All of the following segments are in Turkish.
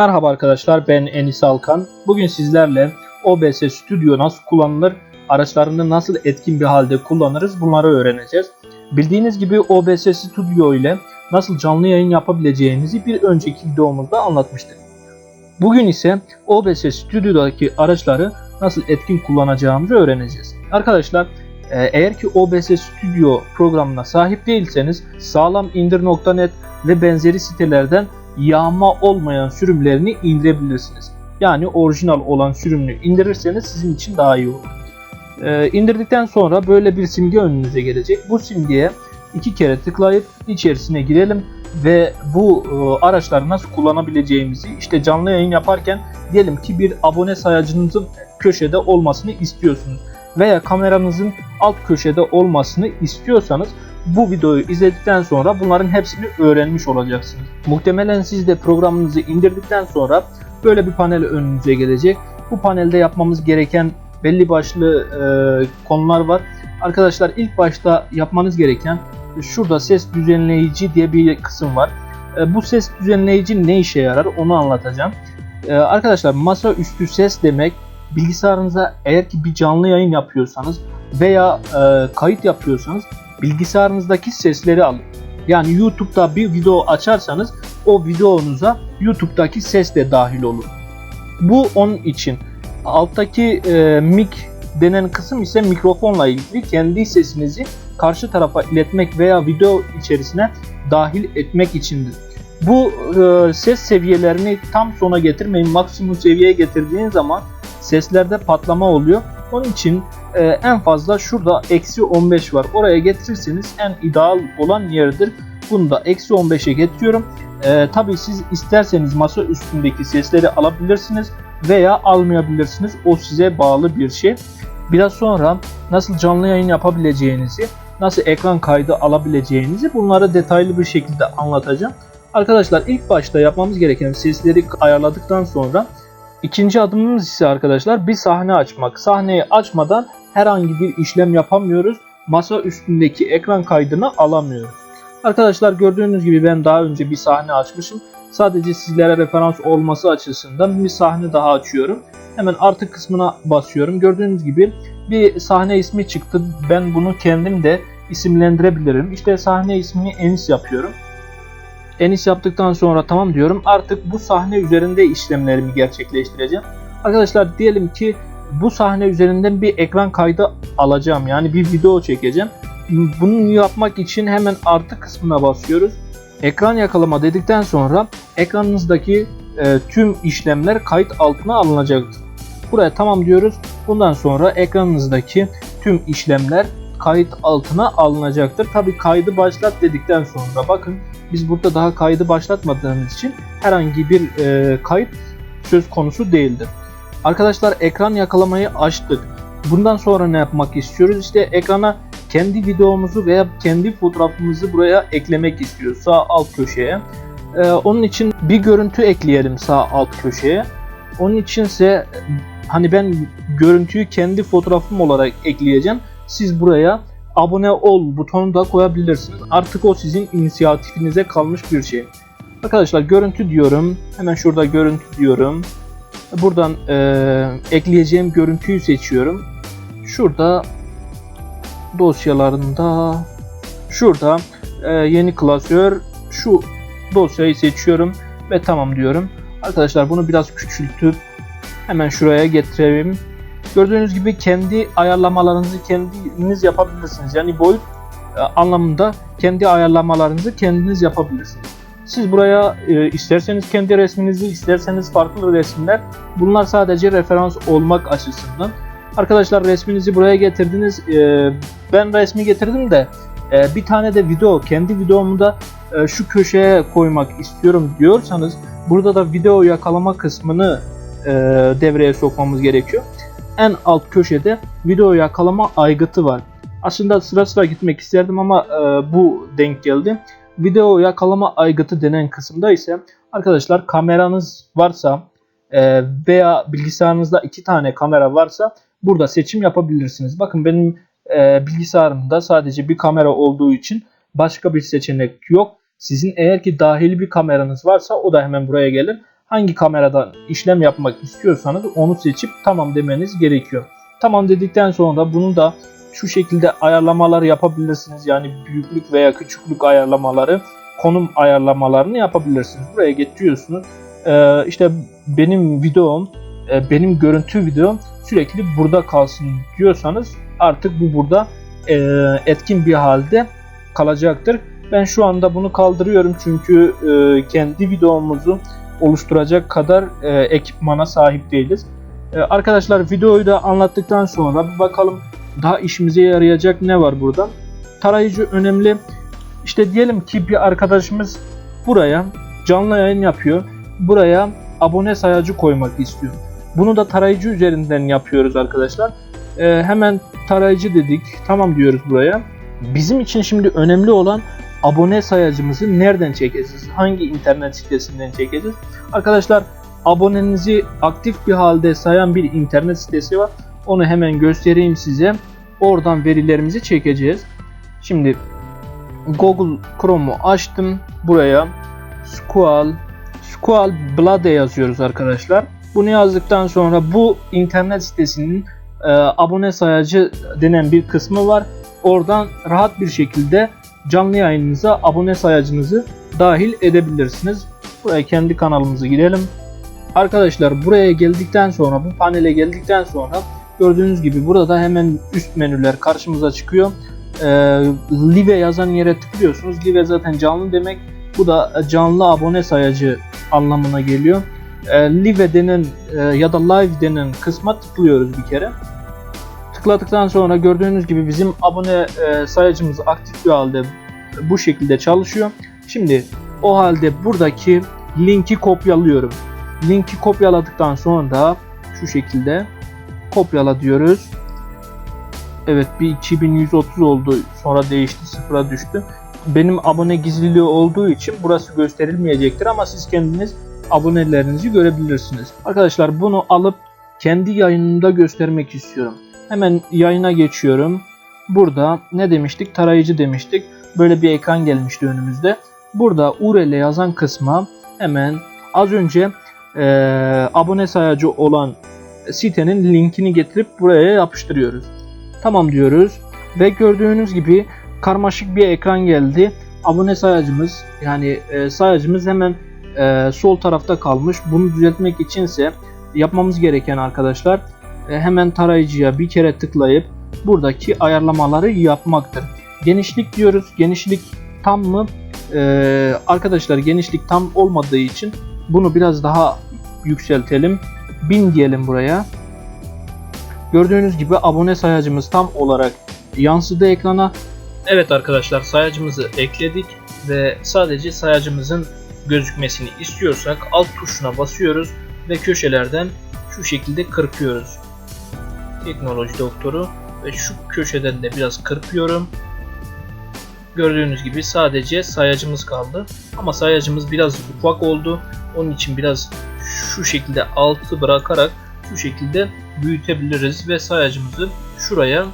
Merhaba arkadaşlar ben Enis Alkan. Bugün sizlerle OBS Studio nasıl kullanılır, araçlarını nasıl etkin bir halde kullanırız bunları öğreneceğiz. Bildiğiniz gibi OBS Studio ile nasıl canlı yayın yapabileceğinizi bir önceki videomuzda anlatmıştık. Bugün ise OBS Studio'daki araçları nasıl etkin kullanacağımızı öğreneceğiz. Arkadaşlar e, eğer ki OBS Studio programına sahip değilseniz sağlamindir.net ve benzeri sitelerden yağma olmayan sürümlerini indirebilirsiniz. Yani orijinal olan sürümünü indirirseniz sizin için daha iyi olur. Ee, indirdikten sonra böyle bir simge önünüze gelecek. Bu simgeye iki kere tıklayıp içerisine girelim ve bu e, araçları nasıl kullanabileceğimizi işte canlı yayın yaparken diyelim ki bir abone sayacınızın köşede olmasını istiyorsunuz veya kameranızın alt köşede olmasını istiyorsanız bu videoyu izledikten sonra bunların hepsini öğrenmiş olacaksınız. Muhtemelen siz de programınızı indirdikten sonra böyle bir panel önünüze gelecek. Bu panelde yapmamız gereken belli başlı e, konular var. Arkadaşlar ilk başta yapmanız gereken şurada ses düzenleyici diye bir kısım var. E, bu ses düzenleyici ne işe yarar onu anlatacağım. E, arkadaşlar masaüstü ses demek bilgisayarınıza eğer ki bir canlı yayın yapıyorsanız veya e, kayıt yapıyorsanız bilgisayarınızdaki sesleri alır. Yani YouTube'da bir video açarsanız o videonuza YouTube'daki ses de dahil olur. Bu onun için. Alttaki e, mic denen kısım ise mikrofonla ilgili kendi sesinizi karşı tarafa iletmek veya video içerisine dahil etmek içindir. Bu e, ses seviyelerini tam sona getirmeyin. Maksimum seviyeye getirdiğin zaman seslerde patlama oluyor. Onun için e, en fazla şurada eksi 15 var. Oraya getirirseniz en ideal olan yerdir. Bunu da eksi 15'e getiriyorum. E, Tabi siz isterseniz masa üstündeki sesleri alabilirsiniz veya almayabilirsiniz. O size bağlı bir şey. Biraz sonra nasıl canlı yayın yapabileceğinizi, nasıl ekran kaydı alabileceğinizi bunları detaylı bir şekilde anlatacağım. Arkadaşlar ilk başta yapmamız gereken sesleri ayarladıktan sonra ikinci adımımız ise arkadaşlar bir sahne açmak. Sahneyi açmadan herhangi bir işlem yapamıyoruz. Masa üstündeki ekran kaydını alamıyoruz. Arkadaşlar gördüğünüz gibi ben daha önce bir sahne açmışım. Sadece sizlere referans olması açısından bir sahne daha açıyorum. Hemen artık kısmına basıyorum. Gördüğünüz gibi bir sahne ismi çıktı. Ben bunu kendim de isimlendirebilirim. İşte sahne ismini Enis yapıyorum. Enis yaptıktan sonra tamam diyorum. Artık bu sahne üzerinde işlemlerimi gerçekleştireceğim. Arkadaşlar diyelim ki bu sahne üzerinden bir ekran kaydı alacağım. Yani bir video çekeceğim. Bunu yapmak için hemen artı kısmına basıyoruz. Ekran yakalama dedikten sonra ekranınızdaki e, tüm işlemler kayıt altına alınacaktır. Buraya tamam diyoruz. Bundan sonra ekranınızdaki tüm işlemler kayıt altına alınacaktır. Tabi kaydı başlat dedikten sonra bakın biz burada daha kaydı başlatmadığımız için herhangi bir e, kayıt söz konusu değildir. Arkadaşlar ekran yakalamayı açtık. Bundan sonra ne yapmak istiyoruz? İşte ekrana kendi videomuzu veya kendi fotoğrafımızı buraya eklemek istiyoruz sağ alt köşeye. Ee, onun için bir görüntü ekleyelim sağ alt köşeye. Onun içinse hani ben görüntüyü kendi fotoğrafım olarak ekleyeceğim. Siz buraya abone ol butonu da koyabilirsiniz. Artık o sizin inisiyatifinize kalmış bir şey. Arkadaşlar görüntü diyorum. Hemen şurada görüntü diyorum. Buradan e, ekleyeceğim görüntüyü seçiyorum. Şurada dosyalarında şurada e, yeni klasör şu dosyayı seçiyorum ve tamam diyorum. Arkadaşlar bunu biraz küçültüp hemen şuraya getireyim. Gördüğünüz gibi kendi ayarlamalarınızı kendiniz yapabilirsiniz. Yani boyut e, anlamında kendi ayarlamalarınızı kendiniz yapabilirsiniz. Siz buraya e, isterseniz kendi resminizi, isterseniz farklı resimler. Bunlar sadece referans olmak açısından. Arkadaşlar resminizi buraya getirdiniz. E, ben resmi getirdim de e, bir tane de video, kendi videomu da e, şu köşeye koymak istiyorum diyorsanız burada da video yakalama kısmını e, devreye sokmamız gerekiyor. En alt köşede video yakalama aygıtı var. Aslında sıra sıra gitmek isterdim ama e, bu denk geldi. Video yakalama aygıtı denen kısımda ise arkadaşlar kameranız varsa e, veya bilgisayarınızda iki tane kamera varsa burada seçim yapabilirsiniz. Bakın benim e, bilgisayarımda sadece bir kamera olduğu için başka bir seçenek yok. Sizin eğer ki dahili bir kameranız varsa o da hemen buraya gelir. Hangi kameradan işlem yapmak istiyorsanız onu seçip tamam demeniz gerekiyor. Tamam dedikten sonra bunu da şu şekilde ayarlamalar yapabilirsiniz. Yani büyüklük veya küçüklük ayarlamaları, konum ayarlamalarını yapabilirsiniz. Buraya getiriyorsunuz. Ee, işte benim videom, e, benim görüntü videom sürekli burada kalsın diyorsanız artık bu burada e, etkin bir halde kalacaktır. Ben şu anda bunu kaldırıyorum çünkü e, kendi videomuzu oluşturacak kadar e, ekipmana sahip değiliz. E, arkadaşlar videoyu da anlattıktan sonra bir bakalım daha işimize yarayacak ne var burada. Tarayıcı önemli. İşte diyelim ki bir arkadaşımız buraya canlı yayın yapıyor. Buraya abone sayacı koymak istiyor. Bunu da tarayıcı üzerinden yapıyoruz arkadaşlar. E, hemen tarayıcı dedik. Tamam diyoruz buraya. Bizim için şimdi önemli olan abone sayacımızı nereden çekeceğiz? Hangi internet sitesinden çekeceğiz? Arkadaşlar abonenizi aktif bir halde sayan bir internet sitesi var. Onu hemen göstereyim size. Oradan verilerimizi çekeceğiz. Şimdi Google Chrome'u açtım. Buraya Squall Squall Blade yazıyoruz arkadaşlar. Bunu yazdıktan sonra bu internet sitesinin e, abone sayacı denen bir kısmı var. Oradan rahat bir şekilde canlı yayınınıza abone sayacınızı dahil edebilirsiniz. Buraya kendi kanalımıza girelim. Arkadaşlar buraya geldikten sonra bu panele geldikten sonra gördüğünüz gibi burada hemen üst menüler karşımıza çıkıyor. Ee, Live yazan yere tıklıyorsunuz. Live zaten canlı demek. Bu da canlı abone sayacı anlamına geliyor. Ee, Live denen e, ya da Live denen kısma tıklıyoruz bir kere. Tıkladıktan sonra gördüğünüz gibi bizim abone e, sayacımız aktif bir halde bu şekilde çalışıyor. Şimdi o halde buradaki linki kopyalıyorum. Linki kopyaladıktan sonra şu şekilde kopyala diyoruz. Evet bir 2130 oldu sonra değişti sıfıra düştü. Benim abone gizliliği olduğu için burası gösterilmeyecektir ama siz kendiniz abonelerinizi görebilirsiniz. Arkadaşlar bunu alıp kendi yayınımda göstermek istiyorum. Hemen yayına geçiyorum. Burada ne demiştik? Tarayıcı demiştik. Böyle bir ekran gelmişti önümüzde. Burada URL yazan kısma hemen az önce e, abone sayacı olan sitenin linkini getirip buraya yapıştırıyoruz. Tamam diyoruz ve gördüğünüz gibi karmaşık bir ekran geldi. Abone sayacımız yani e, sayacımız hemen e, sol tarafta kalmış. Bunu düzeltmek içinse yapmamız gereken arkadaşlar hemen tarayıcıya bir kere tıklayıp buradaki ayarlamaları yapmaktır. Genişlik diyoruz. Genişlik tam mı? Ee, arkadaşlar genişlik tam olmadığı için bunu biraz daha yükseltelim. 1000 diyelim buraya. Gördüğünüz gibi abone sayacımız tam olarak yansıdı ekrana. Evet arkadaşlar sayacımızı ekledik ve sadece sayacımızın gözükmesini istiyorsak alt tuşuna basıyoruz ve köşelerden şu şekilde kırpıyoruz. Teknoloji doktoru ve şu köşeden de biraz kırpıyorum. Gördüğünüz gibi sadece sayacımız kaldı. Ama sayacımız biraz ufak oldu. Onun için biraz şu şekilde altı bırakarak şu şekilde büyütebiliriz ve sayacımızı şuraya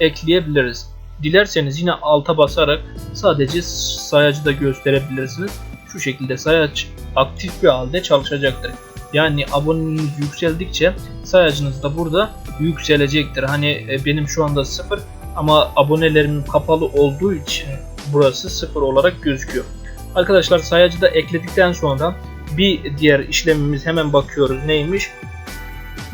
ekleyebiliriz. Dilerseniz yine alta basarak sadece sayacı da gösterebilirsiniz. Şu şekilde sayaç aktif bir halde çalışacaktır. Yani aboneniz yükseldikçe sayacınız da burada yükselecektir. Hani e, benim şu anda 0 ama abonelerim kapalı olduğu için burası 0 olarak gözüküyor. Arkadaşlar sayacı da ekledikten sonra bir diğer işlemimiz hemen bakıyoruz neymiş.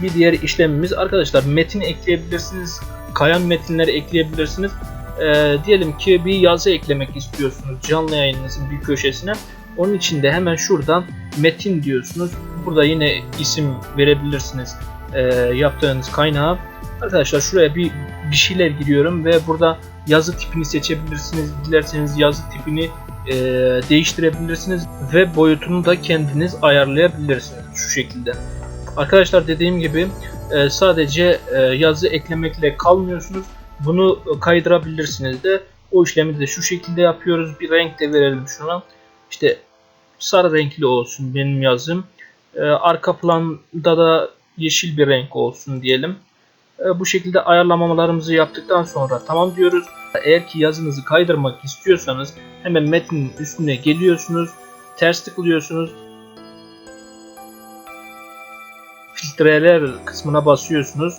Bir diğer işlemimiz arkadaşlar metin ekleyebilirsiniz. Kayan metinleri ekleyebilirsiniz. Ee, diyelim ki bir yazı eklemek istiyorsunuz canlı yayınınızın bir köşesine. Onun için de hemen şuradan metin diyorsunuz. Burada yine isim verebilirsiniz e, yaptığınız kaynağa. Arkadaşlar şuraya bir bir şeyler giriyorum ve burada yazı tipini seçebilirsiniz. Dilerseniz yazı tipini e, değiştirebilirsiniz ve boyutunu da kendiniz ayarlayabilirsiniz şu şekilde. Arkadaşlar dediğim gibi e, sadece e, yazı eklemekle kalmıyorsunuz. Bunu kaydırabilirsiniz de. O işlemi de şu şekilde yapıyoruz. Bir renk de verelim şuna. İşte sarı renkli olsun benim yazım. E, arka planda da yeşil bir renk olsun diyelim. E, bu şekilde ayarlamalarımızı yaptıktan sonra tamam diyoruz. Eğer ki yazınızı kaydırmak istiyorsanız hemen metnin üstüne geliyorsunuz. Ters tıklıyorsunuz. filtreler kısmına basıyorsunuz.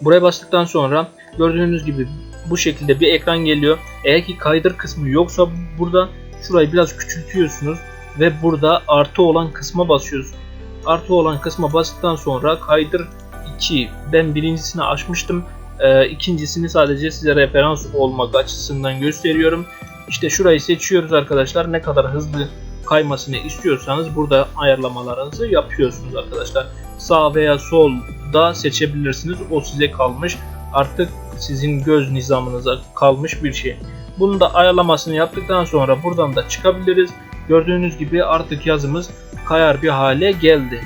Buraya bastıktan sonra gördüğünüz gibi bu şekilde bir ekran geliyor. Eğer ki kaydır kısmı yoksa burada şurayı biraz küçültüyorsunuz ve burada artı olan kısma basıyorsunuz. Artı olan kısma bastıktan sonra kaydır 2 ben birincisini açmıştım. Ee, ikincisini sadece size referans olmak açısından gösteriyorum. İşte şurayı seçiyoruz arkadaşlar. Ne kadar hızlı kaymasını istiyorsanız burada ayarlamalarınızı yapıyorsunuz arkadaşlar. Sağ veya sol da seçebilirsiniz. O size kalmış. Artık sizin göz nizamınıza kalmış bir şey. Bunun da ayarlamasını yaptıktan sonra buradan da çıkabiliriz. Gördüğünüz gibi artık yazımız kayar bir hale geldi.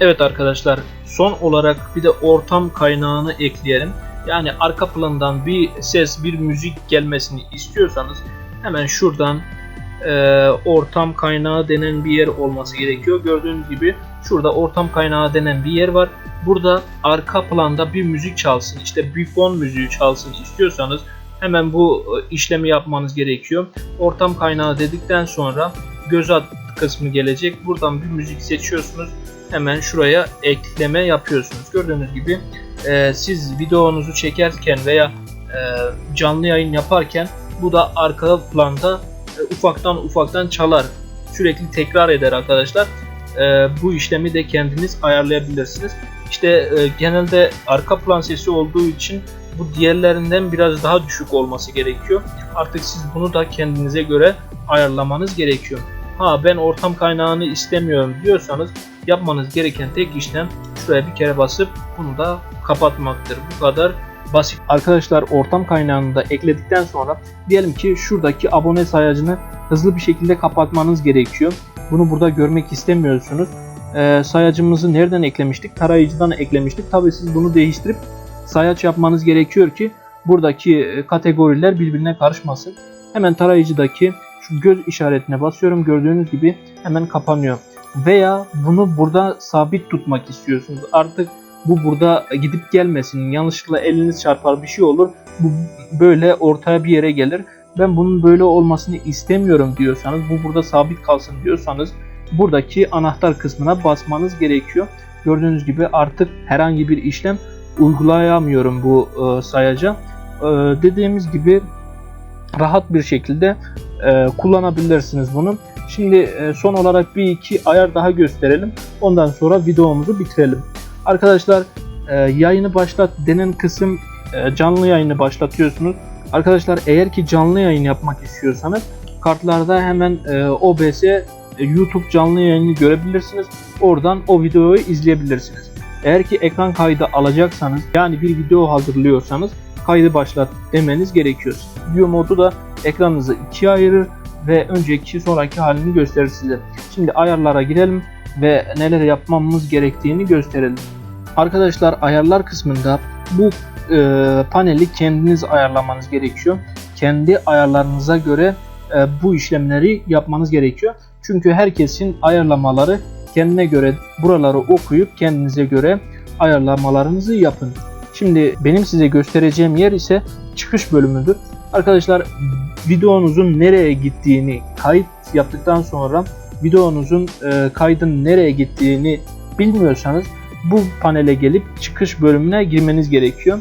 Evet arkadaşlar son olarak bir de ortam kaynağını ekleyelim. Yani arka plandan bir ses, bir müzik gelmesini istiyorsanız hemen şuradan e, ortam kaynağı denen bir yer olması gerekiyor. Gördüğünüz gibi şurada ortam kaynağı denen bir yer var. Burada arka planda bir müzik çalsın, işte bir fon müziği çalsın istiyorsanız hemen bu e, işlemi yapmanız gerekiyor. Ortam kaynağı dedikten sonra göz at kısmı gelecek. Buradan bir müzik seçiyorsunuz. Hemen şuraya ekleme yapıyorsunuz. Gördüğünüz gibi e, siz videonuzu çekerken veya e, canlı yayın yaparken bu da arka planda e, ufaktan ufaktan çalar. Sürekli tekrar eder arkadaşlar. E, bu işlemi de kendiniz ayarlayabilirsiniz. İşte e, genelde arka plan sesi olduğu için bu diğerlerinden biraz daha düşük olması gerekiyor. Artık siz bunu da kendinize göre ayarlamanız gerekiyor. Ha ben ortam kaynağını istemiyorum diyorsanız yapmanız gereken tek işlem şuraya bir kere basıp bunu da kapatmaktır. Bu kadar basit. Arkadaşlar ortam kaynağını da ekledikten sonra diyelim ki şuradaki abone sayacını hızlı bir şekilde kapatmanız gerekiyor. Bunu burada görmek istemiyorsunuz. Ee, sayacımızı nereden eklemiştik? Tarayıcıdan eklemiştik. Tabi siz bunu değiştirip sayaç yapmanız gerekiyor ki buradaki e, kategoriler birbirine karışmasın. Hemen tarayıcıdaki şu göz işaretine basıyorum. Gördüğünüz gibi hemen kapanıyor. Veya bunu burada sabit tutmak istiyorsunuz. Artık bu burada gidip gelmesin. Yanlışlıkla eliniz çarpar bir şey olur. Bu böyle ortaya bir yere gelir. Ben bunun böyle olmasını istemiyorum diyorsanız, bu burada sabit kalsın diyorsanız buradaki anahtar kısmına basmanız gerekiyor. Gördüğünüz gibi artık herhangi bir işlem uygulayamıyorum bu e, sayaca. E, dediğimiz gibi rahat bir şekilde e, kullanabilirsiniz bunu. Şimdi e, son olarak bir iki ayar daha gösterelim. Ondan sonra videomuzu bitirelim. Arkadaşlar e, yayını başlat denen kısım e, canlı yayını başlatıyorsunuz. Arkadaşlar eğer ki canlı yayın yapmak istiyorsanız kartlarda hemen e, OBS e, YouTube canlı yayını görebilirsiniz. Oradan o videoyu izleyebilirsiniz. Eğer ki ekran kaydı alacaksanız yani bir video hazırlıyorsanız kaydı başlat demeniz gerekiyor. Video modu da ekranınızı ikiye ayırır ve önceki sonraki halini gösterir size. Şimdi ayarlara girelim ve neler yapmamız gerektiğini gösterelim. Arkadaşlar ayarlar kısmında bu e, paneli kendiniz ayarlamanız gerekiyor. Kendi ayarlarınıza göre e, bu işlemleri yapmanız gerekiyor. Çünkü herkesin ayarlamaları kendine göre buraları okuyup kendinize göre ayarlamalarınızı yapın. Şimdi benim size göstereceğim yer ise çıkış bölümüdür. Arkadaşlar videonuzun nereye gittiğini kayıt yaptıktan sonra videonuzun e, kaydın nereye gittiğini bilmiyorsanız bu panele gelip çıkış bölümüne girmeniz gerekiyor.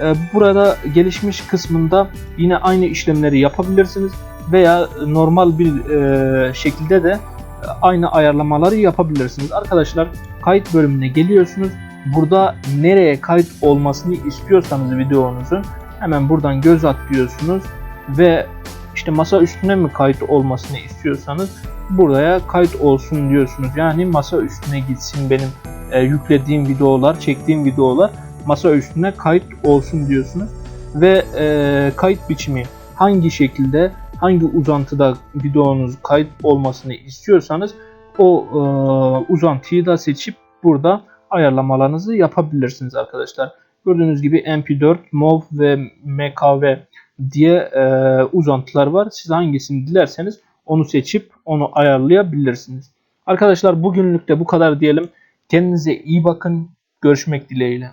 E, burada gelişmiş kısmında yine aynı işlemleri yapabilirsiniz veya normal bir e, şekilde de aynı ayarlamaları yapabilirsiniz. Arkadaşlar kayıt bölümüne geliyorsunuz. Burada nereye kayıt olmasını istiyorsanız videonuzun hemen buradan göz at diyorsunuz ve işte masa üstüne mi kayıt olmasını istiyorsanız buraya kayıt olsun diyorsunuz. Yani masa üstüne gitsin benim e, yüklediğim videolar, çektiğim videolar masa üstüne kayıt olsun diyorsunuz. Ve e, kayıt biçimi hangi şekilde, hangi uzantıda videonuz kayıt olmasını istiyorsanız o e, uzantıyı da seçip burada ayarlamalarınızı yapabilirsiniz arkadaşlar. Gördüğünüz gibi MP4, MOV ve MKV diye e, uzantılar var. Siz hangisini dilerseniz onu seçip onu ayarlayabilirsiniz. Arkadaşlar bugünlük de bu kadar diyelim. Kendinize iyi bakın. Görüşmek dileğiyle.